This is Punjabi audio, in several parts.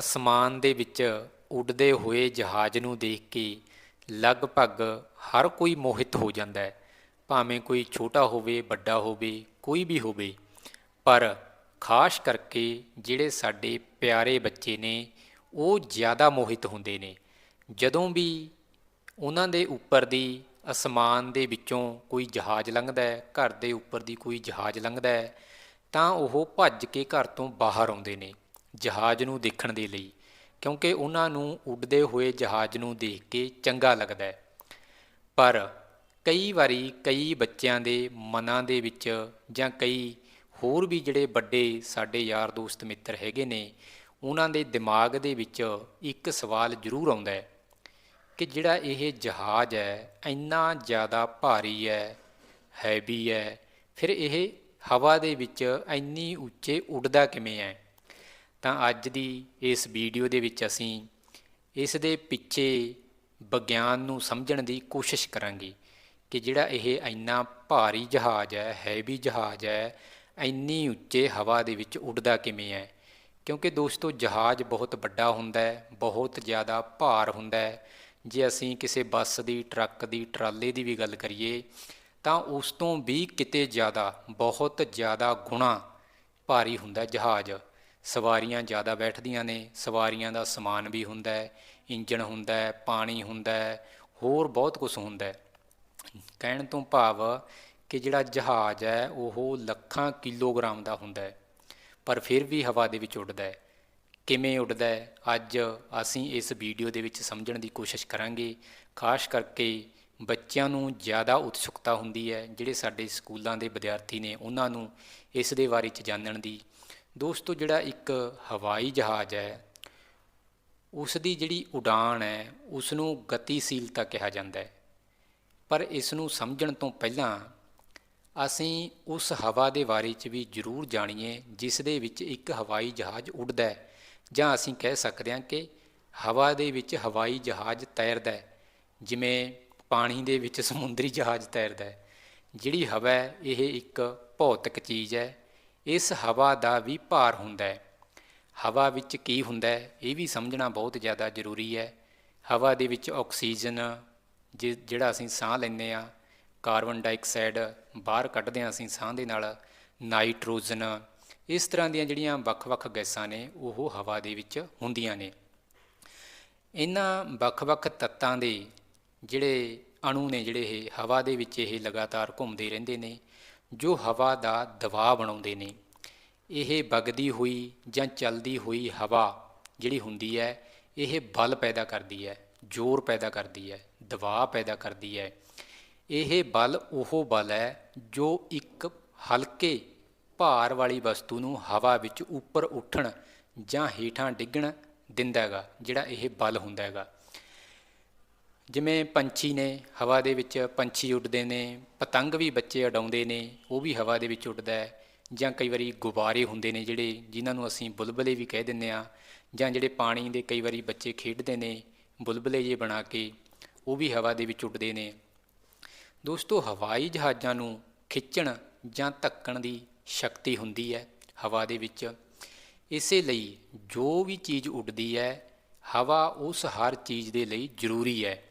ਅਸਮਾਨ ਦੇ ਵਿੱਚ ਉੱਡਦੇ ਹੋਏ ਜਹਾਜ਼ ਨੂੰ ਦੇਖ ਕੇ ਲਗਭਗ ਹਰ ਕੋਈ ਮੋਹਿਤ ਹੋ ਜਾਂਦਾ ਹੈ। ਭਾਵੇਂ ਕੋਈ ਛੋਟਾ ਹੋਵੇ, ਵੱਡਾ ਹੋਵੇ, ਕੋਈ ਵੀ ਹੋਵੇ, ਪਰ ਖਾਸ ਕਰਕੇ ਜਿਹੜੇ ਸਾਡੇ ਪਿਆਰੇ ਬੱਚੇ ਨੇ, ਉਹ ਜ਼ਿਆਦਾ ਮੋਹਿਤ ਹੁੰਦੇ ਨੇ। ਜਦੋਂ ਵੀ ਉਹਨਾਂ ਦੇ ਉੱਪਰ ਦੀ ਅਸਮਾਨ ਦੇ ਵਿੱਚੋਂ ਕੋਈ ਜਹਾਜ਼ ਲੰਘਦਾ ਹੈ, ਘਰ ਦੇ ਉੱਪਰ ਦੀ ਕੋਈ ਜਹਾਜ਼ ਲੰਘਦਾ ਹੈ, ਤਾਂ ਉਹ ਭੱਜ ਕੇ ਘਰ ਤੋਂ ਬਾਹਰ ਆਉਂਦੇ ਨੇ। ਜਹਾਜ਼ ਨੂੰ ਦੇਖਣ ਦੇ ਲਈ, ਕਿਉਂਕਿ ਉਹਨਾਂ ਨੂੰ ਉੱਡਦੇ ਹੋਏ ਜਹਾਜ਼ ਨੂੰ ਦੇਖ ਕੇ ਚੰਗਾ ਲੱਗਦਾ ਹੈ। ਪਰ ਕਈ ਵਾਰੀ ਕਈ ਬੱਚਿਆਂ ਦੇ ਮਨਾਂ ਦੇ ਵਿੱਚ ਜਾਂ ਕਈ ਹੋਰ ਵੀ ਜਿਹੜੇ ਵੱਡੇ ਸਾਡੇ ਯਾਰ ਦੋਸਤ ਮਿੱਤਰ ਹੈਗੇ ਨੇ, ਉਹਨਾਂ ਦੇ ਦਿਮਾਗ ਦੇ ਵਿੱਚ ਇੱਕ ਸਵਾਲ ਜ਼ਰੂਰ ਆਉਂਦਾ ਹੈ ਕਿ ਜਿਹੜਾ ਇਹ ਜਹਾਜ਼ ਹੈ, ਇੰਨਾ ਜ਼ਿਆਦਾ ਭਾਰੀ ਹੈ ਹੈਵੀ ਹੈ, ਫਿਰ ਇਹ ਹਵਾ ਦੇ ਵਿੱਚ ਇੰਨੀ ਉੱਚੇ ਉੱਡਦਾ ਕਿਵੇਂ ਹੈ? ਤਾਂ ਅੱਜ ਦੀ ਇਸ ਵੀਡੀਓ ਦੇ ਵਿੱਚ ਅਸੀਂ ਇਸ ਦੇ ਪਿੱਛੇ ਵਿਗਿਆਨ ਨੂੰ ਸਮਝਣ ਦੀ ਕੋਸ਼ਿਸ਼ ਕਰਾਂਗੇ ਕਿ ਜਿਹੜਾ ਇਹ ਇੰਨਾ ਭਾਰੀ ਜਹਾਜ਼ ਹੈ ਹੈਵੀ ਜਹਾਜ਼ ਹੈ, ਇੰਨੀ ਉੱਚੇ ਹਵਾ ਦੇ ਵਿੱਚ ਉੱਡਦਾ ਕਿਵੇਂ ਹੈ? ਕਿਉਂਕਿ ਦੋਸਤੋ, ਜਹਾਜ਼ ਬਹੁਤ ਵੱਡਾ ਹੁੰਦਾ ਹੈ, ਬਹੁਤ ਜ਼ਿਆਦਾ ਭਾਰ ਹੁੰਦਾ ਹੈ। ਜੇ ਅਸੀਂ ਕਿਸੇ ਬੱਸ ਦੀ, ਟਰੱਕ ਦੀ, ਟਰਾਲੇ ਦੀ ਵੀ ਗੱਲ ਕਰੀਏ, ਤਾਂ ਉਸ ਤੋਂ ਵੀ ਕਿਤੇ ਜ਼ਿਆਦਾ, ਬਹੁਤ ਜ਼ਿਆਦਾ ਗੁਣਾ ਭਾਰੀ ਹੁੰਦਾ ਜਹਾਜ਼। ਸਵਾਰੀਆਂ ਜ਼ਿਆਦਾ ਬੈਠਦੀਆਂ ਨੇ, ਸਵਾਰੀਆਂ ਦਾ ਸਮਾਨ ਵੀ ਹੁੰਦਾ ਹੈ, ਇੰਜਣ ਹੁੰਦਾ ਹੈ, ਪਾਣੀ ਹੁੰਦਾ ਹੈ, ਹੋਰ ਬਹੁਤ ਕੁਝ ਹੁੰਦਾ ਹੈ। ਕਹਿਣ ਤੋਂ ਭਾਵ ਕਿ ਜਿਹੜਾ ਜਹਾਜ਼ ਹੈ, ਉਹ ਲੱਖਾਂ ਕਿਲੋਗ੍ਰਾਮ ਦਾ ਹੁੰਦਾ ਹੈ, ਪਰ ਫਿਰ ਵੀ ਹਵਾ ਦੇ ਵਿੱਚ ਉੱਡਦਾ ਹੈ। ਕਿਵੇਂ ਉੱਡਦਾ ਹੈ, ਅੱਜ ਅਸੀਂ ਇਸ ਵੀਡੀਓ ਦੇ ਵਿੱਚ ਸਮਝਣ ਦੀ ਕੋਸ਼ਿਸ਼ ਕਰਾਂਗੇ। ਖਾਸ ਕਰਕੇ ਬੱਚਿਆਂ ਨੂੰ ਜ਼ਿਆਦਾ ਉਤਸੁਕਤਾ ਹੁੰਦੀ ਹੈ, ਜਿਹੜੇ ਸਾਡੇ ਸਕੂਲਾਂ ਦੇ ਵਿਦਿਆਰਥੀ ਨੇ, ਉਹਨਾਂ ਨੂੰ ਇਸ ਦੇ ਬਾਰੇ ਚ ਜਾਣਨ ਦੀ। ਦੋਸਤੋ, ਜਿਹੜਾ ਇੱਕ ਹਵਾਈ ਜਹਾਜ਼ ਹੈ ਉਸ ਦੀ ਜਿਹੜੀ ਉਡਾਨ ਹੈ ਉਸ ਨੂੰ ਗਤੀਸ਼ੀਲਤਾ ਕਿਹਾ ਜਾਂਦਾ ਹੈ। ਪਰ ਇਸ ਨੂੰ ਸਮਝਣ ਤੋਂ ਪਹਿਲਾਂ ਅਸੀਂ ਉਸ ਹਵਾ ਦੇ ਬਾਰੇ ਚ ਵੀ ਜ਼ਰੂਰ ਜਾਣੀਏ, ਜਿਸ ਦੇ ਵਿੱਚ ਇੱਕ ਹਵਾਈ ਜਹਾਜ਼ ਉੱਡਦਾ ਹੈ। ਜਾਂ ਅਸੀਂ ਕਹਿ ਸਕਦੇ ਹਾਂ ਕਿ ਹਵਾ ਦੇ ਵਿੱਚ ਹਵਾਈ ਜਹਾਜ਼ ਤੈਰਦਾ ਹੈ, ਜਿਵੇਂ ਪਾਣੀ ਦੇ ਵਿੱਚ ਸਮੁੰਦਰੀ ਜਹਾਜ਼ ਤੈਰਦਾ ਹੈ। ਜਿਹੜੀ ਹਵਾ ਹੈ, ਇਹ ਇੱਕ ਭੌਤਿਕ ਚੀਜ਼ ਹੈ ਇਸ ਹਵਾ ਦਾ ਵੀ ਭਾਰ ਹੁੰਦਾ ਹੈ। ਹਵਾ ਵਿੱਚ ਕੀ ਹੁੰਦਾ ਹੈ, ਇਹ ਵੀ ਸਮਝਣਾ ਬਹੁਤ ਜ਼ਿਆਦਾ ਜ਼ਰੂਰੀ ਹੈ। ਹਵਾ ਦੇ ਵਿੱਚ ਆਕਸੀਜਨ ਜਿਹੜਾ ਅਸੀਂ ਸਾਹ ਲੈਂਦੇ ਆ ਕਾਰਬਨ ਡਾਈਆਕਸਾਈਡ ਬਾਹਰ ਕੱਢਦੇ ਹਾਂ ਅਸੀਂ ਸਾਹ ਦੇ ਨਾਲ, ਨਾਈਟ੍ਰੋਜਨ, ਇਸ ਤਰ੍ਹਾਂ ਦੀਆਂ ਜਿਹੜੀਆਂ ਵੱਖ-ਵੱਖ ਗੈਸਾਂ ਨੇ, ਉਹ ਹਵਾ ਦੇ ਵਿੱਚ ਹੁੰਦੀਆਂ ਨੇ। ਇਹਨਾਂ ਵੱਖ-ਵੱਖ ਤੱਤਾਂ ਦੇ ਜਿਹੜੇ ਅਣੂ ਨੇ, ਜਿਹੜੇ ਇਹ ਹਵਾ ਦੇ ਵਿੱਚ ਇਹ ਲਗਾਤਾਰ ਘੁੰਮਦੇ ਰਹਿੰਦੇ ਨੇ ਜੋ ਹਵਾ ਦਾ ਦਬਾਅ ਬਣਾਉਂਦੇ ਨੇ, ਇਹ ਵਗਦੀ ਹੋਈ ਜਾਂ ਚੱਲਦੀ ਹੋਈ ਹਵਾ ਜਿਹੜੀ ਹੁੰਦੀ ਹੈ, ਇਹ ਬਲ ਪੈਦਾ ਕਰਦੀ ਹੈ, ਜ਼ੋਰ ਪੈਦਾ ਕਰਦੀ ਹੈ, ਦਬਾਅ ਪੈਦਾ ਕਰਦੀ ਹੈ। ਇਹ ਬਲ ਉਹ ਬਲ ਹੈ ਜੋ ਇੱਕ ਹਲਕੇ ਭਾਰ ਵਾਲੀ ਵਸਤੂ ਨੂੰ ਹਵਾ ਵਿੱਚ ਉੱਪਰ ਉੱਠਣ ਜਾਂ ਹੇਠਾਂ ਡਿੱਗਣ ਦਿੰਦਾ ਹੈਗਾ, ਜਿਹੜਾ ਇਹ ਬਲ ਹੁੰਦਾ ਹੈਗਾ। ਜਿਵੇਂ ਪੰਛੀ ਨੇ ਹਵਾ ਦੇ ਵਿੱਚ ਪੰਛੀ ਉੱਡਦੇ ਨੇ, ਪਤੰਗ ਵੀ ਬੱਚੇ ਉਡਾਉਂਦੇ ਨੇ, ਉਹ ਵੀ ਹਵਾ ਦੇ ਵਿੱਚ ਉੱਡਦਾ ਹੈ। ਜਾਂ ਕਈ ਵਾਰੀ ਗੁਬਾਰੇ ਹੁੰਦੇ ਨੇ ਜਿਹੜੇ ਜਿਨ੍ਹਾਂ ਨੂੰ ਅਸੀਂ ਬੁਲਬੁਲੇ ਵੀ ਕਹਿ ਦਿੰਦੇ ਆ ਜਾਂ ਜਿਹੜੇ ਪਾਣੀ ਦੇ ਕਈ ਵਾਰੀ ਬੱਚੇ ਖੇਡਦੇ ਨੇ, ਬੁਲਬੁਲੇ ਜੇ ਬਣਾ ਕੇ ਉਹ ਵੀ ਹਵਾ ਦੇ ਵਿੱਚ ਉੱਡਦੇ ਨੇ। ਦੋਸਤੋ, ਹਵਾਈ ਜਹਾਜ਼ਾਂ ਨੂੰ ਖਿੱਚਣ ਜਾਂ ਧੱਕਣ ਦੀ ਸ਼ਕਤੀ ਹੁੰਦੀ ਹੈ ਹਵਾ ਦੇ ਵਿੱਚ। ਇਸੇ ਲਈ ਜੋ ਵੀ ਚੀਜ਼ ਉੱਡਦੀ ਹੈ, ਹਵਾ ਉਸ ਹਰ ਚੀਜ਼ ਦੇ ਲਈ ਜ਼ਰੂਰੀ ਹੈ।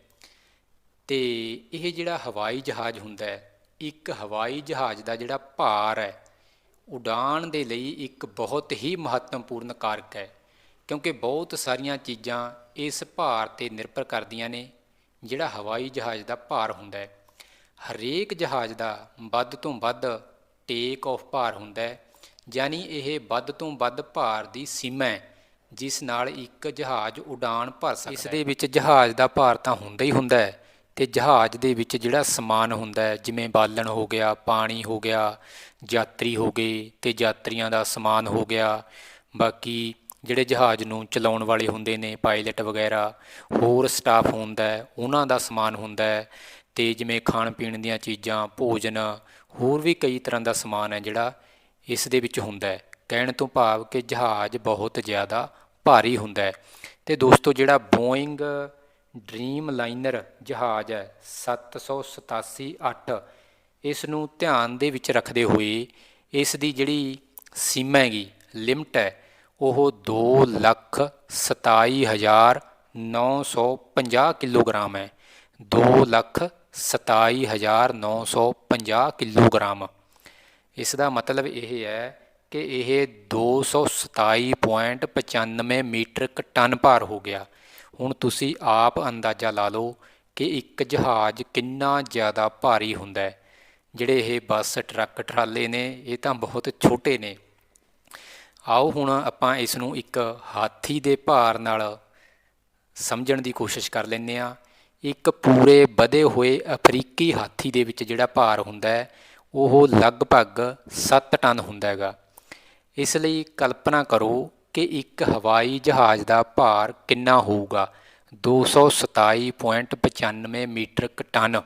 ਤੇ ਇਹ ਜਿਹੜਾ ਹਵਾਈ ਜਹਾਜ਼ ਹੁੰਦਾ ਹੈ, ਇੱਕ ਹਵਾਈ ਜਹਾਜ਼ ਦਾ ਜਿਹੜਾ ਭਾਰ ਹੈ ਉਡਾਨ ਦੇ ਲਈ ਇੱਕ ਬਹੁਤ ਹੀ ਮਹੱਤਵਪੂਰਨ ਕਾਰਕ ਹੈ, ਕਿਉਂਕਿ ਬਹੁਤ ਸਾਰੀਆਂ ਚੀਜ਼ਾਂ ਇਸ ਭਾਰ ਤੇ ਨਿਰਭਰ ਕਰਦੀਆਂ ਨੇ, ਜਿਹੜਾ ਹਵਾਈ ਜਹਾਜ਼ ਦਾ ਭਾਰ ਹੁੰਦਾ ਹੈ। ਹਰੇਕ ਜਹਾਜ਼ ਦਾ ਵੱਧ ਤੋਂ ਵੱਧ ਟੇਕ ਆਫ ਭਾਰ ਹੁੰਦਾ ਹੈ, ਯਾਨੀ ਇਹ ਵੱਧ ਤੋਂ ਵੱਧ ਭਾਰ ਦੀ ਸੀਮਾ ਹੈ, ਜਿਸ ਨਾਲ ਇੱਕ ਜਹਾਜ਼ ਉਡਾਨ ਭਰ ਸਕਦਾ ਹੈ। ਇਸ ਦੇ ਵਿੱਚ ਜਹਾਜ਼ ਦਾ ਭਾਰ ਤਾਂ ਹੁੰਦਾ ਹੀ ਹੁੰਦਾ ਹੈ ਤੇ ਜਹਾਜ਼ ਦੇ ਵਿੱਚ ਜਿਹੜਾ ਸਮਾਨ ਹੁੰਦਾ ਹੈ, ਜਿਵੇਂ ਬਾਲਣ ਹੋ ਗਿਆ, ਪਾਣੀ ਹੋ ਗਿਆ, ਯਾਤਰੀ ਹੋ ਗਏ ਤੇ ਯਾਤਰੀਆਂ ਦਾ ਸਮਾਨ ਹੋ ਗਿਆ। ਬਾਕੀ ਜਿਹੜੇ ਜਹਾਜ਼ ਨੂੰ ਚਲਾਉਣ ਵਾਲੇ ਹੁੰਦੇ ਨੇ, ਪਾਇਲਟ ਵਗੈਰਾ, ਹੋਰ ਸਟਾਫ ਹੁੰਦਾ ਹੈ, ਉਹਨਾਂ ਦਾ ਸਮਾਨ ਹੁੰਦਾ ਹੈ ਤੇ ਜਿਵੇਂ ਖਾਣ ਪੀਣ ਦੀਆਂ ਚੀਜ਼ਾਂ, ਭੋਜਨ, ਹੋਰ ਵੀ ਕਈ ਤਰ੍ਹਾਂ ਦਾ ਸਮਾਨ ਹੈ ਜਿਹੜਾ ਇਸ ਦੇ ਵਿੱਚ ਹੁੰਦਾ ਹੈ। ਕਹਿਣ ਤੋਂ ਭਾਵ ਕਿ ਜਹਾਜ਼ ਬਹੁਤ ਜ਼ਿਆਦਾ ਭਾਰੀ ਹੁੰਦਾ ਹੈ। ਤੇ ਦੋਸਤੋ, ਜਿਹੜਾ ਬੋਇੰਗ ਡ੍ਰੀਮ ਲਾਈਨਰ ਜਹਾਜ਼ ਹੈ 787-8 ਇਸ ਨੂੰ ਧਿਆਨ ਦੇ ਵਿੱਚ ਰੱਖਦੇ ਹੋਏ ਇਸ ਦੀ ਜਿਹੜੀ ਸੀਮਾ ਹੈਗੀ, ਲਿਮਟ ਹੈ, ਉਹ 227950 ਕਿਲੋਗ੍ਰਾਮ ਹੈ। 227950 ਕਿਲੋਗ੍ਰਾਮ। ਇਸ ਦਾ ਮਤਲਬ ਇਹ ਹੈ ਕਿ ਇਹ 227.95 ਮੀਟ੍ਰਿਕ ਟਨ ਭਾਰ ਹੋ ਗਿਆ। ਹੁਣ ਤੁਸੀਂ ਆਪ ਅੰਦਾਜ਼ਾ ਲਾ ਲਓ ਕਿ ਇੱਕ ਜਹਾਜ਼ ਕਿੰਨਾ ਜ਼ਿਆਦਾ ਭਾਰੀ ਹੁੰਦਾ ਹੈ। ਜਿਹੜੇ ਇਹ ਬੱਸ, ਟਰੱਕ, ਟਰਾਲੇ ਨੇ, ਇਹ ਤਾਂ ਬਹੁਤ ਛੋਟੇ ਨੇ। ਆਓ ਹੁਣ ਆਪਾਂ ਇਸ ਨੂੰ ਇੱਕ ਹਾਥੀ ਦੇ ਭਾਰ ਨਾਲ ਸਮਝਣ ਦੀ ਕੋਸ਼ਿਸ਼ ਕਰ ਲੈਂਦੇ ਆ ਇੱਕ ਪੂਰੇ ਵਧੇ ਹੋਏ ਅਫਰੀਕੀ ਹਾਥੀ ਦੇ ਵਿੱਚ ਜਿਹੜਾ ਭਾਰ ਹੁੰਦਾ ਹੈ, ਉਹ ਲਗਭਗ 7 ਟਨ ਹੁੰਦਾ ਹੈਗਾ। ਇਸ ਲਈ ਕਲਪਨਾ ਕਰੋ ਕਿ ਇੱਕ ਹਵਾਈ ਜਹਾਜ਼ ਦਾ ਭਾਰ ਕਿੰਨਾ ਹੋਊਗਾ? 227.95 ਮੀਟ੍ਰਿਕ ਟਨ।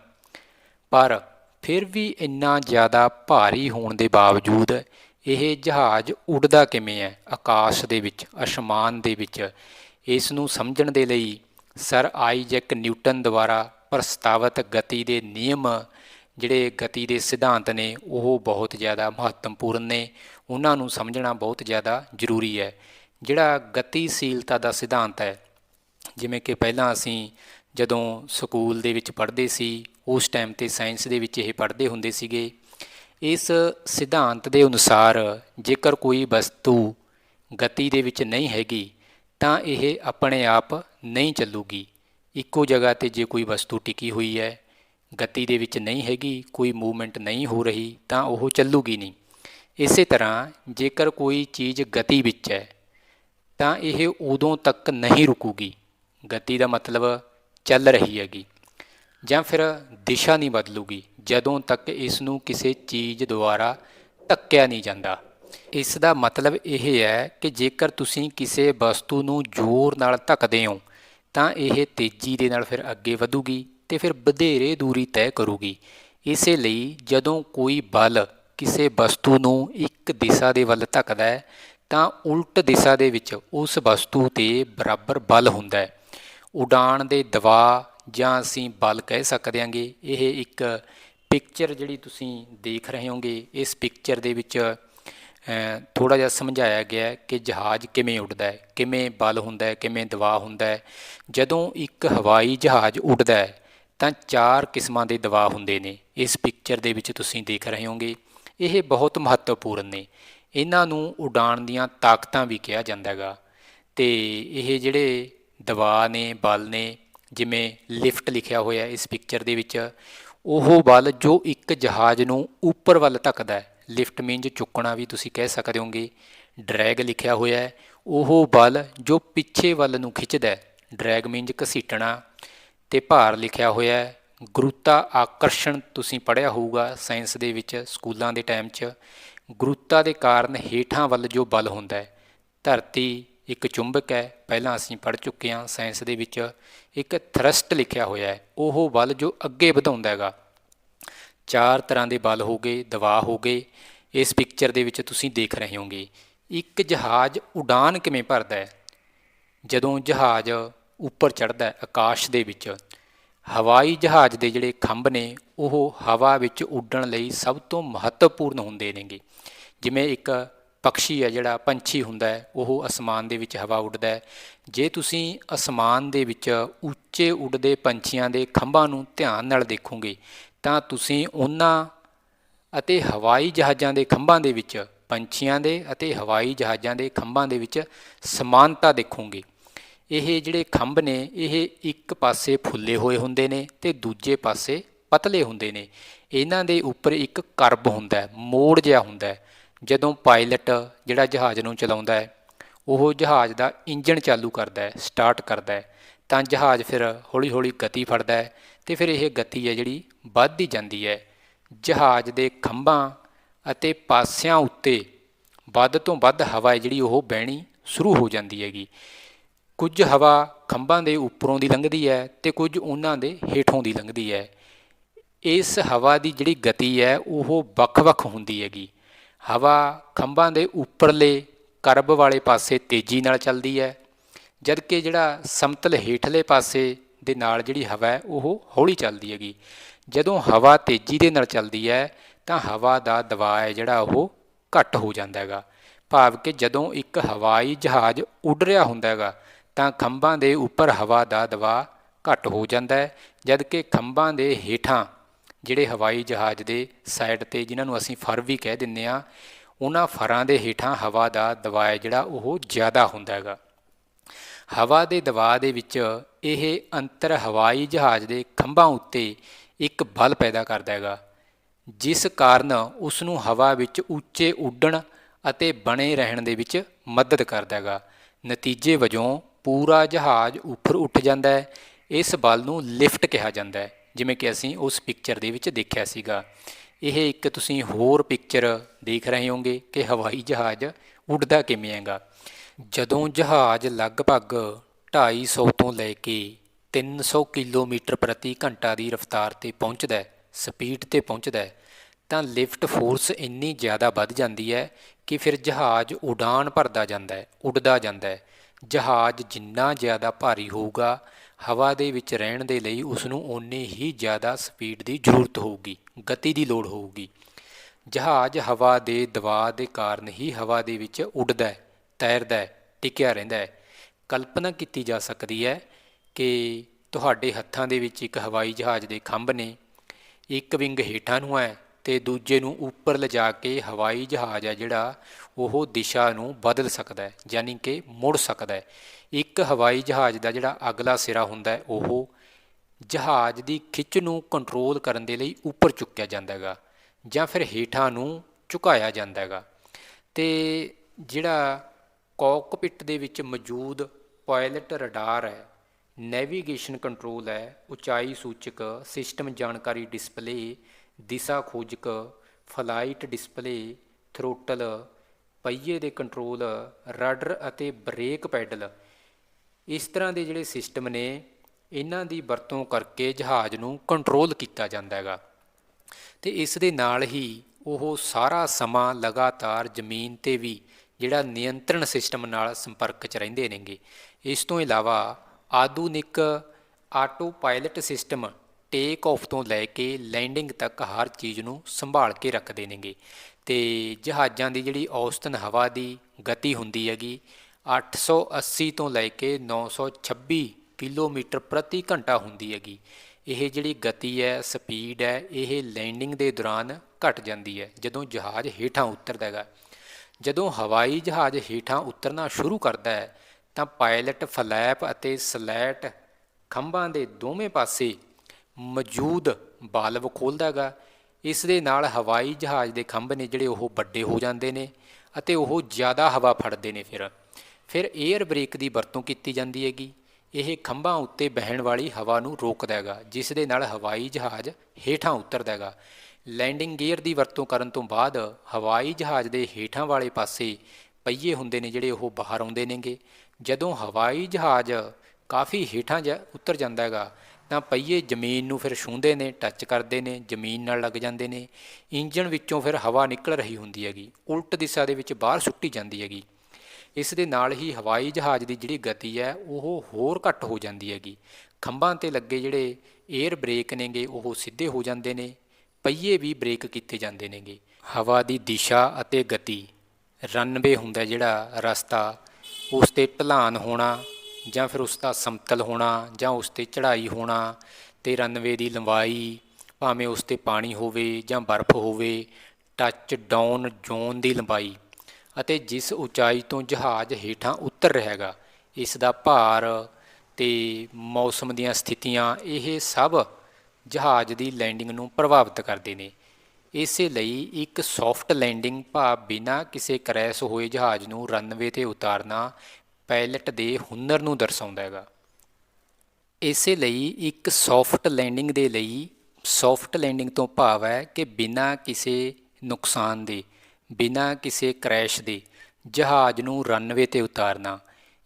ਪਰ ਫਿਰ ਵੀ ਇੰਨਾ ਜ਼ਿਆਦਾ ਭਾਰੀ ਹੋਣ ਦੇ ਬਾਵਜੂਦ ਇਹ ਜਹਾਜ਼ ਉੱਡਦਾ ਕਿਵੇਂ ਹੈ? ਆਕਾਸ਼ ਦੇ ਵਿੱਚ, ਅਸਮਾਨ ਦੇ ਵਿੱਚ। ਇਸ ਨੂੰ ਸਮਝਣ ਦੇ ਲਈ ਸਰ ਆਈਜ਼ੈਕ ਨਿਊਟਨ ਦੁਆਰਾ ਪ੍ਰਸਤਾਵਿਤ ਗਤੀ ਦੇ ਨਿਯਮ ਜਿਹੜੇ ਗਤੀ ਦੇ ਸਿਧਾਂਤ ਨੇ, ਉਹ ਬਹੁਤ ਜ਼ਿਆਦਾ ਮਹੱਤਵਪੂਰਨ ਨੇ। ਉਹਨਾਂ ਨੂੰ ਸਮਝਣਾ ਬਹੁਤ ਜ਼ਿਆਦਾ ਜ਼ਰੂਰੀ ਹੈ। ਜਿਹੜਾ ਗਤੀਸ਼ੀਲਤਾ ਦਾ ਸਿਧਾਂਤ ਹੈ, ਜਿਵੇਂ ਕਿ ਪਹਿਲਾਂ ਅਸੀਂ ਜਦੋਂ ਸਕੂਲ ਦੇ ਵਿੱਚ ਪੜ੍ਹਦੇ ਸੀ, ਉਸ ਟਾਈਮ ਤੇ ਸਾਇੰਸ ਦੇ ਵਿੱਚ ਇਹ ਪੜ੍ਹਦੇ ਹੁੰਦੇ ਸੀਗੇ। ਇਸ ਸਿਧਾਂਤ ਦੇ ਅਨੁਸਾਰ ਜੇਕਰ ਕੋਈ ਵਸਤੂ ਗਤੀ ਦੇ ਵਿੱਚ ਨਹੀਂ ਹੈਗੀ, ਤਾਂ ਇਹ ਆਪਣੇ ਆਪ ਨਹੀਂ ਚੱਲੂਗੀ। ਇੱਕੋ ਜਗ੍ਹਾ ਤੇ ਜੇ ਕੋਈ ਵਸਤੂ ਟਿਕੀ ਹੋਈ ਹੈ ਗਤੀ ਦੇ ਵਿੱਚ ਨਹੀਂ ਹੈਗੀ, ਕੋਈ ਮੂਵਮੈਂਟ ਨਹੀਂ ਹੋ ਰਹੀ, ਤਾਂ ਉਹ ਚੱਲੂਗੀ ਨਹੀਂ। ਇਸੇ ਤਰ੍ਹਾਂ ਜੇਕਰ ਕੋਈ ਚੀਜ਼ ਗਤੀ ਵਿੱਚ ਹੈ, ਤਾਂ ਇਹ ਉਦੋਂ ਤੱਕ ਨਹੀਂ ਰੁਕੂਗੀ। ਗਤੀ ਦਾ ਮਤਲਬ ਚੱਲ ਰਹੀ ਹੈਗੀ, ਜਾਂ ਫਿਰ ਦਿਸ਼ਾ ਨਹੀਂ ਬਦਲੂਗੀ, ਜਦੋਂ ਤੱਕ ਇਸ ਨੂੰ ਕਿਸੇ ਚੀਜ਼ ਦੁਆਰਾ ਧੱਕਿਆ ਨਹੀਂ ਜਾਂਦਾ। ਇਸ ਦਾ ਮਤਲਬ ਇਹ ਹੈ ਕਿ ਜੇਕਰ ਤੁਸੀਂ ਕਿਸੇ ਵਸਤੂ ਨੂੰ ਜ਼ੋਰ ਨਾਲ ਧੱਕਦੇ ਹੋ, ਤਾਂ ਇਹ ਤੇਜ਼ੀ ਦੇ ਨਾਲ ਫਿਰ ਅੱਗੇ ਵਧੂਗੀ ਤੇ ਫਿਰ ਵਧੇਰੇ ਦੂਰੀ ਤੈਅ ਕਰੂਗੀ। ਇਸੇ ਲਈ ਜਦੋਂ ਕੋਈ ਬਲ ਕਿਸੇ ਵਸਤੂ ਨੂੰ ਇੱਕ ਦਿਸ਼ਾ ਦੇ ਵੱਲ ਧੱਕਦਾ ਹੈ, ਤਾਂ ਉਲਟ ਦਿਸ਼ਾ ਦੇ ਵਿੱਚ ਉਸ ਵਸਤੂ ਤੇ ਬਰਾਬਰ ਬਲ ਹੁੰਦਾ ਹੈ। ਉਡਾਣ ਦੇ ਦਬਾਅ ਜਾਂ ਅਸੀਂ ਬਲ ਕਹਿ ਸਕਦੇ ਹਾਂਗੇ, ਇਹ ਇੱਕ ਪਿਕਚਰ ਜਿਹੜੀ ਤੁਸੀਂ ਦੇਖ ਰਹੇ ਹੋਗੇ, ਇਸ ਪਿਕਚਰ ਦੇ ਵਿੱਚ ਥੋੜਾ ਜਿਹਾ ਸਮਝਾਇਆ ਗਿਆ ਹੈ ਕਿ ਜਹਾਜ਼ ਕਿਵੇਂ ਉੱਡਦਾ ਹੈ, ਕਿਵੇਂ ਬਲ ਹੁੰਦਾ ਹੈ, ਕਿਵੇਂ ਦਬਾਅ ਹੁੰਦਾ ਹੈ। ਜਦੋਂ ਇੱਕ ਹਵਾਈ ਜਹਾਜ਼ ਉੱਡਦਾ ਹੈ ਤਾਂ ਚਾਰ ਕਿਸਮਾਂ ਦੇ ਦਬਾਅ ਹੁੰਦੇ ਨੇ। ਇਸ ਪਿਕਚਰ ਦੇ ਵਿੱਚ ਤੁਸੀਂ ਦੇਖ ਰਹੇ ਹੋਗੇ। ਇਹ ਬਹੁਤ ਮਹੱਤਵਪੂਰਨ ਨੇ। ਇਹਨਾਂ ਨੂੰ ਉਡਾਣ ਦੀਆਂ ਤਾਕਤਾਂ ਵੀ ਕਿਹਾ ਜਾਂਦਾ ਹੈਗਾ। ਤੇ ਇਹ ਜਿਹੜੇ ਦਬਾਅ ਨੇ, ਬਲ ਨੇ, ਜਿਵੇਂ ਲਿਫਟ ਲਿਖਿਆ ਹੋਇਆ ਇਸ ਪਿਕਚਰ ਦੇ ਵਿੱਚ, ਉਹ ਬਲ ਜੋ ਇੱਕ ਜਹਾਜ਼ ਨੂੰ ਉੱਪਰ ਵੱਲ ਧੱਕਦਾ ਹੈ। ਲਿਫਟ ਮੀਨਜ ਚੁੱਕਣਾ ਵੀ ਤੁਸੀਂ ਕਹਿ ਸਕਦੇ ਹੋਗੇ। ਡਰੈਗ ਲਿਖਿਆ ਹੋਇਆ ਹੈ। ਉਹ ਬਲ ਜੋ ਪਿੱਛੇ ਵੱਲ ਨੂੰ ਖਿੱਚਦਾ ਹੈ। ਡਰੈਗ ਮੀਨਜ ਘਸੀਟਣਾ। ਤੇ ਭਾਰ ਲਿਖਿਆ ਹੋਇਆ ਹੈ। ਗੁਰੂਤਾ ਆਕਰਸ਼ਣ ਤੁਸੀਂ ਪੜ੍ਹਿਆ ਹੋਊਗਾ ਸਾਇੰਸ ਦੇ ਵਿੱਚ ਸਕੂਲਾਂ ਦੇ ਟਾਈਮ 'ਚ। ਗੁਰੂਤਾ ਦੇ ਕਾਰਨ ਹੇਠਾਂ ਵੱਲ ਜੋ ਬਲ ਹੁੰਦਾ ਹੈ, ਧਰਤੀ ਇੱਕ ਚੁੰਬਕ ਹੈ। ਪਹਿਲਾਂ ਅਸੀਂ ਪੜ੍ਹ ਚੁੱਕੇ ਹਾਂ ਸਾਇੰਸ ਦੇ ਵਿੱਚ ਇੱਕ ਥਰਸਟ ਲਿਖਿਆ ਹੋਇਆ ਹੈ। ਉਹ ਬਲ ਜੋ ਅੱਗੇ ਵਧਾਉਂਦਾ ਹੈਗਾ। ਚਾਰ ਤਰ੍ਹਾਂ ਦੇ ਬਲ ਹੋ ਗਏ, ਦਬਾਅ ਹੋ ਗਏ। ਇਸ ਪਿਕਚਰ ਦੇ ਵਿੱਚ ਤੁਸੀਂ ਦੇਖ ਰਹੇ ਹੋਗੇ। ਇੱਕ ਜਹਾਜ਼ ਉਡਾਨ ਕਿਵੇਂ ਭਰਦਾ ਹੈ? ਜਦੋਂ ਜਹਾਜ਼ ਉੱਪਰ ਚੜ੍ਹਦਾ ਹੈ, ਆਕਾਸ਼ ਦੇ ਵਿੱਚ। ਹਵਾਈ ਜਹਾਜ਼ ਦੇ ਜਿਹੜੇ ਖੰਭ ਨੇ, ਉਹ ਹਵਾ ਵਿੱਚ ਉੱਡਣ ਲਈ ਸਭ ਤੋਂ ਮਹੱਤਵਪੂਰਨ ਹੁੰਦੇ ਨੇਗੇ। ਜਿਵੇਂ ਇੱਕ ਪੰਛੀ ਹੈ, ਜਿਹੜਾ ਪੰਛੀ ਹੁੰਦਾ ਹੈ, ਉਹ ਅਸਮਾਨ ਦੇ ਵਿੱਚ ਹਵਾ ਉੱਡਦਾ ਹੈ। ਜੇ ਤੁਸੀਂ ਅਸਮਾਨ ਦੇ ਵਿੱਚ ਉੱਚੇ ਉੱਡਦੇ ਪੰਛੀਆਂ ਦੇ ਖੰਭਾਂ ਨੂੰ ਧਿਆਨ ਨਾਲ ਦੇਖੋਗੇ, ਤਾਂ ਤੁਸੀਂ ਉਹਨਾਂ ਅਤੇ ਹਵਾਈ ਜਹਾਜ਼ਾਂ ਦੇ ਖੰਭਾਂ ਦੇ ਵਿੱਚ, ਪੰਛੀਆਂ ਦੇ ਅਤੇ ਹਵਾਈ ਜਹਾਜ਼ਾਂ ਦੇ ਖੰਭਾਂ ਦੇ ਵਿੱਚ ਸਮਾਨਤਾ ਦੇਖੋਗੇ। ਇਹ ਜਿਹੜੇ ਖੰਭ ਨੇ, ਇਹ ਇੱਕ ਪਾਸੇ ਫੁੱਲੇ ਹੋਏ ਹੁੰਦੇ ਨੇ ਤੇ ਦੂਜੇ ਪਾਸੇ ਪਤਲੇ ਹੁੰਦੇ ਨੇ। ਇਹਨਾਂ ਦੇ ਉੱਪਰ ਇੱਕ ਕਰਬ ਹੁੰਦਾ ਹੈ, ਮੋੜ ਜਿਹਾ ਹੁੰਦਾ ਹੈ। ਜਦੋਂ ਪਾਇਲਟ ਜਿਹੜਾ ਜਹਾਜ਼ ਨੂੰ ਚਲਾਉਂਦਾ ਹੈ, ਉਹ ਜਹਾਜ਼ ਦਾ ਇੰਜਨ ਚਾਲੂ ਕਰਦਾ ਹੈ, ਸਟਾਰਟ ਕਰਦਾ ਹੈ। ਤਾਂ ਜਹਾਜ਼ ਫਿਰ ਹੌਲੀ-ਹੌਲੀ ਗਤੀ ਫੜਦਾ ਹੈ ਤੇ ਫਿਰ ਇਹ ਗਤੀ ਹੈ ਜਿਹੜੀ ਵੱਧਦੀ ਜਾਂਦੀ ਹੈ। ਜਹਾਜ਼ ਦੇ ਖੰਭਾਂ ਅਤੇ ਪਾਸਿਆਂ ਉੱਤੇ ਵੱਧ ਤੋਂ ਵੱਧ ਹਵਾ ਜਿਹੜੀ ਉਹ ਬਹਿਣੀ ਸ਼ੁਰੂ ਹੋ ਜਾਂਦੀ ਹੈਗੀ। ਕੁਝ ਹਵਾ ਖੰਭਾਂ ਦੇ ਉੱਪਰੋਂ ਦੀ ਲੰਘਦੀ ਹੈ ਤੇ ਕੁਝ ਉਹਨਾਂ ਦੇ ਹੇਠੋਂ ਦੀ ਲੰਘਦੀ ਹੈ। ਇਸ ਹਵਾ ਦੀ ਜਿਹੜੀ ਗਤੀ ਹੈ, ਉਹ ਵੱਖ-ਵੱਖ ਹੁੰਦੀ ਹੈਗੀ। ਹਵਾ ਖੰਭਾਂ ਦੇ ਉੱਪਰਲੇ ਕਰਬ ਵਾਲੇ ਪਾਸੇ ਤੇਜ਼ੀ ਨਾਲ ਚੱਲਦੀ ਹੈ, ਜਦਕਿ ਜਿਹੜਾ ਸਮਤਲ ਹੇਠਲੇ ਪਾਸੇ ਦੇ ਨਾਲ ਜਿਹੜੀ ਹਵਾ ਹੈ, ਉਹ ਹੌਲੀ ਚੱਲਦੀ ਹੈਗੀ। ਜਦੋਂ ਹਵਾ ਤੇਜ਼ੀ ਦੇ ਨਾਲ ਚੱਲਦੀ ਹੈ, ਤਾਂ ਹਵਾ ਦਾ ਦਬਾਅ ਹੈ ਜਿਹੜਾ, ਉਹ ਘੱਟ ਹੋ ਜਾਂਦਾ ਹੈਗਾ। ਭਾਵ ਕਿ ਜਦੋਂ ਇੱਕ ਹਵਾਈ ਜਹਾਜ਼ ਉੱਡ ਰਿਹਾ ਹੁੰਦਾ ਹੈਗਾ ਤਾਂ ਖੰਭਾਂ ਦੇ ਉੱਪਰ ਹਵਾ ਦਾ ਦਬਾਅ ਘੱਟ ਹੋ ਜਾਂਦਾ ਹੈ ਜਦ ਕਿ ਖੰਭਾਂ ਦੇ ਹੇਠਾਂ ਜਿਹੜੇ ਹਵਾਈ ਜਹਾਜ਼ ਦੇ ਸਾਈਡ ਤੇ ਜਿਨ੍ਹਾਂ ਨੂੰ ਅਸੀਂ ਫਰ ਵੀ ਕਹਿ ਦਿੰਦੇ ਆ ਉਹਨਾਂ ਫਰਾਂ ਦੇ ਹੇਠਾਂ ਹਵਾ ਦਾ ਦਬਾਅ ਜਿਹੜਾ ਉਹ ਜ਼ਿਆਦਾ ਹੁੰਦਾ ਹੈਗਾ। ਹਵਾ ਦੇ ਦਬਾਅ ਦੇ ਵਿੱਚ ਇਹ ਅੰਤਰ ਹਵਾਈ ਜਹਾਜ਼ ਦੇ ਖੰਭਾਂ ਉੱਤੇ ਇੱਕ ਬਲ ਪੈਦਾ ਕਰਦਾ ਹੈਗਾ, ਜਿਸ ਕਾਰਨ ਉਸ ਨੂੰ ਹਵਾ ਵਿੱਚ ਉੱਚੇ ਉੱਡਣ ਅਤੇ ਬਣੇ ਰਹਿਣ ਦੇ ਵਿੱਚ ਮਦਦ ਕਰਦਾ ਹੈਗਾ। ਨਤੀਜੇ ਵਜੋਂ ਪੂਰਾ ਜਹਾਜ਼ ਉੱਪਰ ਉੱਠ ਜਾਂਦਾ ਹੈ, ਇਸ ਬਲ ਨੂੰ ਲਿਫਟ ਕਿਹਾ ਜਾਂਦਾ ਹੈ, ਜਿਵੇਂ ਕਿ ਅਸੀਂ ਉਸ ਪਿਕਚਰ ਦੇ ਵਿੱਚ ਦੇਖਿਆ ਸੀਗਾ। ਇਹ ਇੱਕ ਤੁਸੀਂ ਹੋਰ ਪਿਕਚਰ ਦੇਖ ਰਹੇ ਹੋਗੇ ਕਿ ਹਵਾਈ ਜਹਾਜ਼ ਉੱਡਦਾ ਕਿਵੇਂ ਹੈਗਾ। ਜਦੋਂ ਜਹਾਜ਼ ਲਗਭਗ 250 ਤੋਂ ਲੈ ਕੇ 300 ਕਿਲੋਮੀਟਰ ਪ੍ਰਤੀ ਘੰਟਾ ਦੀ ਰਫ਼ਤਾਰ ਤੇ ਪਹੁੰਚਦਾ ਹੈ, ਸਪੀਡ ਤੇ ਪਹੁੰਚਦਾ ਹੈ, ਤਾਂ ਲਿਫਟ ਫੋਰਸ ਇੰਨੀ ਜ਼ਿਆਦਾ ਵੱਧ ਜਾਂਦੀ ਹੈ ਕਿ ਫਿਰ ਜਹਾਜ਼ ਉਡਾਨ ਭਰਦਾ ਜਾਂਦਾ ਹੈ, ਉੱਡਦਾ ਜਾਂਦਾ ਹੈ। ਜਹਾਜ਼ ਜਿੰਨਾ ਜ਼ਿਆਦਾ ਭਾਰੀ ਹੋਊਗਾ, ਹਵਾ ਦੇ ਵਿੱਚ ਰਹਿਣ ਦੇ ਲਈ ਉਸ ਨੂੰ ਓਨੀ ਹੀ ਜ਼ਿਆਦਾ ਸਪੀਡ ਦੀ ਜ਼ਰੂਰਤ ਹੋਊਗੀ, ਗਤੀ ਦੀ ਲੋੜ ਹੋਊਗੀ। ਜਹਾਜ਼ ਹਵਾ ਦੇ ਦਬਾਅ ਦੇ ਕਾਰਨ ਹੀ ਹਵਾ ਦੇ ਵਿੱਚ ਉੱਡਦਾ ਹੈ, ਤੈਰਦਾ ਹੈ, ਟਿਕਿਆ ਰਹਿੰਦਾ ਹੈ। ਕਲਪਨਾ ਕੀਤੀ ਜਾ ਸਕਦੀ ਹੈ ਕਿ ਤੁਹਾਡੇ ਹੱਥਾਂ ਦੇ ਵਿੱਚ ਇੱਕ ਹਵਾਈ ਜਹਾਜ਼ ਦੇ ਖੰਭ ਨੇ, ਇੱਕ ਵਿੰਗ ਹੇਠਾਂ ਨੂੰ ਹੈ। ਤੇ ਦੂਜੇ ਨੂੰ ਉੱਪਰ ਲਿਜਾ ਕੇ ਹਵਾਈ ਜਹਾਜ਼ ਹੈ ਜਿਹੜਾ ਉਹ ਦਿਸ਼ਾ ਨੂੰ ਬਦਲ ਸਕਦਾ ਹੈ, ਯਾਨੀ ਕਿ ਮੁੜ ਸਕਦਾ ਹੈ। ਇੱਕ ਹਵਾਈ ਜਹਾਜ਼ ਦਾ ਜਿਹੜਾ ਅਗਲਾ ਸਿਰਾ ਹੁੰਦਾ ਹੈ, ਉਹ ਜਹਾਜ਼ ਦੀ ਖਿੱਚ ਨੂੰ ਕੰਟਰੋਲ ਕਰਨ ਦੇ ਲਈ ਉੱਪਰ ਚੁੱਕਿਆ ਜਾਂਦਾ ਹੈਗਾ, ਜਾਂ ਫਿਰ ਹੇਠਾਂ ਨੂੰ ਝੁਕਾਇਆ ਜਾਂਦਾ ਹੈਗਾ। ਤੇ ਜਿਹੜਾ ਕਾਕਪਿਟ ਦੇ ਵਿੱਚ ਮੌਜੂਦ ਪਾਇਲਟ ਰਡਾਰ ਹੈ ਨੈਵੀਗੇਸ਼ਨ ਕੰਟਰੋਲ ਹੈ, ਉਚਾਈ ਸੂਚਕ ਸਿਸਟਮ ਜਾਣਕਾਰੀ ਡਿਸਪਲੇ ਦਿਸ਼ਾ ਖੋਜਕ, ਫਲਾਈਟ ਡਿਸਪਲੇ, ਥਰੋਟਲ, ਪਹੀਏ ਦੇ ਕੰਟਰੋਲ, ਰਡਰ ਅਤੇ ਬ੍ਰੇਕ ਪੈਡਲ। ਇਸ ਤਰ੍ਹਾਂ ਦੇ ਜਿਹੜੇ ਸਿਸਟਮ ਨੇ, ਇਹਨਾਂ ਦੀ ਵਰਤੋਂ ਕਰਕੇ ਜਹਾਜ਼ ਨੂੰ ਕੰਟਰੋਲ ਕੀਤਾ ਜਾਂਦਾ ਹੈਗਾ। ਤੇ ਇਸ ਦੇ ਨਾਲ ਹੀ ਉਹ ਸਾਰਾ ਸਮਾਂ ਲਗਾਤਾਰ ਜ਼ਮੀਨ ਤੇ ਵੀ ਜਿਹੜਾ ਨਿਯੰਤਰਣ ਸਿਸਟਮ ਨਾਲ ਸੰਪਰਕ 'ਚ ਰਹਿੰਦੇ ਨੇਗੇ। ਇਸ ਤੋਂ ਇਲਾਵਾ ਆਧੁਨਿਕ autopilot system take off ਤੋਂ ਲੈ ਕੇ ਲੈਂਡਿੰਗ ਤੱਕ ਹਰ ਚੀਜ਼ ਨੂੰ ਸੰਭਾਲ ਕੇ ਰੱਖਦੇ ਨੇਗੇ। ਤੇ ਜਹਾਜ਼ਾਂ ਦੀ ਜਿਹੜੀ ਔਸਤਨ ਹਵਾ ਦੀ ਗਤੀ ਹੁੰਦੀ ਹੈਗੀ 880 ਤੋਂ ਲੈ ਕੇ 926 ਕਿਲੋਮੀਟਰ ਪ੍ਰਤੀ ਘੰਟਾ ਹੁੰਦੀ ਹੈਗੀ। ਇਹ ਜਿਹੜੀ ਗਤੀ ਹੈ, ਸਪੀਡ ਹੈ, ਇਹ ਲੈਂਡਿੰਗ ਦੇ ਦੌਰਾਨ ਘਟ ਜਾਂਦੀ ਹੈ, ਜਦੋਂ ਜਹਾਜ਼ ਹੇਠਾਂ ਉਤਰਦਾ ਹੈਗਾ। ਜਦੋਂ ਹਵਾਈ ਜਹਾਜ਼ ਹੇਠਾਂ ਉਤਰਨਾ ਸ਼ੁਰੂ ਕਰਦਾ ਹੈ, ਤਾਂ ਪਾਇਲਟ ਫਲੈਪ ਅਤੇ ਸਲੈਟ ਖੰਭਾਂ ਦੇ ਦੋਵੇਂ ਪਾਸੇ ਮੌਜੂਦ ਬਾਲਵ ਖੋਲਦਾ ਹੈਗਾ। ਇਸ ਦੇ ਨਾਲ ਹਵਾਈ ਜਹਾਜ਼ ਦੇ ਖੰਭ ਨੇ ਜਿਹੜੇ ਉਹ ਵੱਡੇ ਹੋ ਜਾਂਦੇ ਨੇ ਅਤੇ ਉਹ ਜ਼ਿਆਦਾ ਹਵਾ ਫੜਦੇ ਨੇ ਫਿਰ। ਫਿਰ 에ਅਰ ਬ੍ਰੇਕ ਦੀ ਵਰਤੋਂ ਕੀਤੀ ਜਾਂਦੀ ਹੈਗੀ। ਇਹ ਖੰਭਾਂ ਉੱਤੇ ਬਹਿਣ ਵਾਲੀ ਹਵਾ ਨੂੰ ਰੋਕਦਾ ਹੈਗਾ, ਜਿਸ ਦੇ ਨਾਲ ਹਵਾਈ ਜਹਾਜ਼ ਹੇਠਾਂ ਉਤਰਦਾ ਹੈਗਾ। ਲੈਂਡਿੰਗ ਗੇਅਰ ਦੀ ਵਰਤੋਂ ਕਰਨ ਤੋਂ ਬਾਅਦ ਹਵਾਈ ਜਹਾਜ਼ ਦੇ ਹੇਠਾਂ ਵਾਲੇ ਪਾਸੇ ਪਹੀਏ ਹੁੰਦੇ ਨੇ ਜਿਹੜੇ ਉਹ ਬਾਹਰ ਆਉਂਦੇ ਨੇਗੇ। ਜਦੋਂ ਹਵਾਈ ਜਹਾਜ਼ ਕਾਫੀ ਹੇਠਾਂ ਜਾ ਉਤਰ ਜਾਂਦਾ ਹੈਗਾ ਤਾਂ ਪਹੀਏ ਜ਼ਮੀਨ ਨੂੰ ਫਿਰ ਛੂੰਹਦੇ ਨੇ ਟੱਚ ਕਰਦੇ ਨੇ, ਜ਼ਮੀਨ ਨਾਲ ਲੱਗ ਜਾਂਦੇ ਨੇ। ਇੰਜਣ ਵਿੱਚੋਂ ਫਿਰ ਹਵਾ ਨਿਕਲ ਰਹੀ ਹੁੰਦੀ ਹੈਗੀ। ਉਲਟ ਦਿਸ਼ਾ ਦੇ ਵਿੱਚ ਬਾਹਰ ਸੁੱਟੀ ਜਾਂਦੀ ਹੈਗੀ। ਇਸ ਦੇ ਨਾਲ ਹੀ ਹਵਾਈ ਜਹਾਜ਼ ਦੀ ਜਿਹੜੀ ਗਤੀ ਹੈ, ਉਹ ਹੋਰ ਘੱਟ ਹੋ ਜਾਂਦੀ ਹੈਗੀ। ਖੰਭਾਂ ਤੇ ਲੱਗੇ ਜਿਹੜੇ 에ਅਰ ਬ੍ਰੇਕ ਨੇਗੇ, ਉਹ ਸਿੱਧੇ ਹੋ ਜਾਂਦੇ ਨੇ। ਪਹੀਏ ਵੀ ਬ੍ਰੇਕ ਕੀਤੇ ਜਾਂਦੇ ਨੇਗੇ। ਹਵਾ ਦੀ ਦਿਸ਼ਾ ਅਤੇ ਗਤੀ। ਰਨਵੇ ਹੁੰਦਾ ਜਿਹੜਾ ਰਸਤਾ, ਉਸ ਤੇ ਢਲਾਨ ਹੋਣਾ ਜਾਂ ਫਿਰ ਉਸ ਦਾ ਸਮਤਲ ਹੋਣਾ ਜਾਂ ਉਸ ਤੇ ਚੜ੍ਹਾਈ ਹੋਣਾ ਤੇ ਰਨਵੇ ਦੀ ਲੰਬਾਈ, ਭਾਵੇਂ ਉਸ ਤੇ ਪਾਣੀ ਹੋਵੇ ਜਾਂ ਬਰਫ਼ ਹੋਵੇ ਟੱਚ ਡਾਊਨ ਜ਼ੋਨ ਦੀ ਲੰਬਾਈ। ਅਤੇ ਜਿਸ ਉਚਾਈ ਤੋਂ ਜਹਾਜ਼ ਹੇਠਾਂ ਉਤਰ ਰਿਹਾ ਹੈਗਾ ਇਸ ਦਾ ਭਾਰ ਤੇ ਮੌਸਮ ਦੀਆਂ ਸਥਿਤੀਆਂ, ਇਹ ਸਭ ਜਹਾਜ਼ ਦੀ ਲੈਂਡਿੰਗ ਨੂੰ ਪ੍ਰਭਾਵਿਤ ਕਰਦੇ ਨੇ। ਇਸੇ ਲਈ ਇੱਕ ਸੌਫਟ ਲੈਂਡਿੰਗ ਭਾਵ ਬਿਨਾਂ ਕਿਸੇ ਕਰੈਸ ਹੋਏ ਜਹਾਜ਼ ਨੂੰ ਰਨਵੇ ਤੇ ਉਤਾਰਨਾ ਪਾਇਲਟ ਦੇ ਹੁਨਰ ਨੂੰ ਦਰਸਾਉਂਦਾ ਹੈਗਾ। ਇਸੇ ਲਈ ਇੱਕ ਸੌਫਟ ਲੈਂਡਿੰਗ ਦੇ ਲਈ ਸੌਫਟ ਲੈਂਡਿੰਗ ਤੋਂ ਭਾਵ ਹੈ ਕਿ ਬਿਨਾਂ ਕਿਸੇ ਨੁਕਸਾਨ ਦੇ, ਬਿਨਾਂ ਕਿਸੇ ਕ੍ਰੈਸ਼ ਦੇ ਜਹਾਜ਼ ਨੂੰ ਰਨਵੇ ਤੇ ਉਤਾਰਨਾ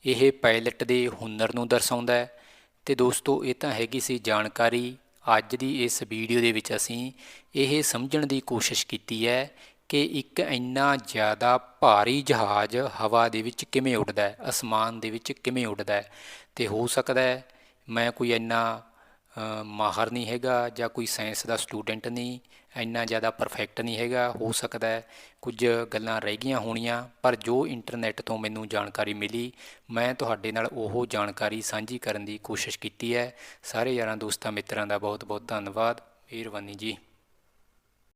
ਇਹ ਪਾਇਲਟ ਦੇ ਹੁਨਰ ਨੂੰ ਦਰਸਾਉਂਦਾ ਹੈ। ਤੇ ਦੋਸਤੋ, ਇਹ ਤਾਂ ਹੈਗੀ ਸੀ ਜਾਣਕਾਰੀ। ਅੱਜ ਦੀ ਇਸ ਵੀਡੀਓ ਦੇ ਵਿੱਚ ਅਸੀਂ ਇਹ ਸਮਝਣ ਦੀ ਕੋਸ਼ਿਸ਼ ਕੀਤੀ ਹੈ ਕਿ ਇੱਕ ਇੰਨਾ ਜ਼ਿਆਦਾ ਭਾਰੀ ਜਹਾਜ਼ ਹਵਾ ਦੇ ਵਿੱਚ ਕਿਵੇਂ ਉੱਡਦਾ ਹੈ, ਅਸਮਾਨ ਦੇ ਵਿੱਚ ਕਿਵੇਂ ਉੱਡਦਾ ਹੈ? ਤੇ ਹੋ ਸਕਦਾ ਹੈ ਮੈਂ ਕੋਈ ਇੰਨਾ ਮਾਹਰ ਨਹੀਂ ਹੈਗਾ ਜਾਂ ਕੋਈ ਸਾਇੰਸ ਦਾ ਸਟੂਡੈਂਟ ਨਹੀਂ, ਇੰਨਾ ਜ਼ਿਆਦਾ ਪਰਫੈਕਟ ਨਹੀਂ ਹੈਗਾ। ਹੋ ਸਕਦਾ ਹੈ ਕੁਝ ਗੱਲਾਂ ਰਹਿ ਗਈਆਂ ਹੋਣੀਆਂ, ਪਰ ਜੋ ਇੰਟਰਨੈਟ ਤੋਂ ਮੈਨੂੰ ਜਾਣਕਾਰੀ ਮਿਲੀ, ਮੈਂ ਤੁਹਾਡੇ ਨਾਲ ਉਹ ਜਾਣਕਾਰੀ ਸਾਂਝੀ ਕਰਨ ਦੀ ਕੋਸ਼ਿਸ਼ ਕੀਤੀ ਹੈ। ਸਾਰੇ ਯਾਰਾਂ ਦੋਸਤਾਂ ਮਿੱਤਰਾਂ ਦਾ ਬਹੁਤ ਬਹੁਤ ਧੰਨਵਾਦ। ਮਿਹਰਬਾਨੀ ਜੀ।